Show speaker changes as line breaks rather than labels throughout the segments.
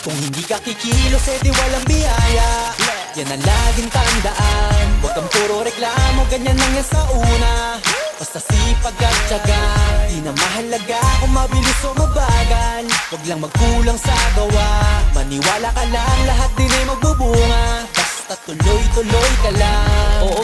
Kung hindi ka kikilos, eh di walang biyaya. Yan ang laging tandaan. Huwag kang puro reklamo, ganyan lang yan sa una. Basta sipag at tiyaga Di na mahalaga kung mabilis o mabagal. Huwag lang magkulang sa gawa. Maniwala ka lang, lahat din ay magbubunga. Basta tuloy-tuloy ka lang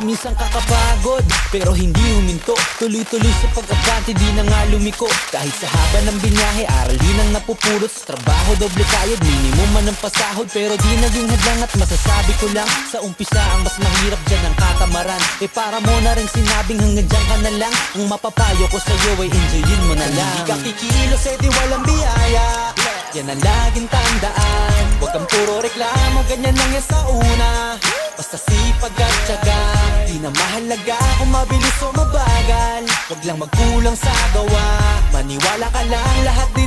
minsan kakapagod Pero hindi huminto. Tuloy-tuloy sa pag-abante Di na nga lumiko. Kahit sa haba ng binyahe Aral din ang napupulot. Sa trabaho doble kayod Minimum man ang pasahod. Pero di naging hadlang At masasabi ko lang Sa umpisa ang mas mahirap dyan ang katamaran. Eh para mo na rin sinabing Hanggang dyan ka na lang. Ang mapapayo ko sa'yo ay enjoyin mo na lang. Hindi ka kikilos eh di walang biyaya. Yan ang laging tandaan. Huwag kang puro reklamo Ganyan lang yan sa una. Basta sipag at tiyaga na mahalaga kung mabilis o mabagal. Huwag lang magkulang sa gawa. Maniwala ka lang lahat din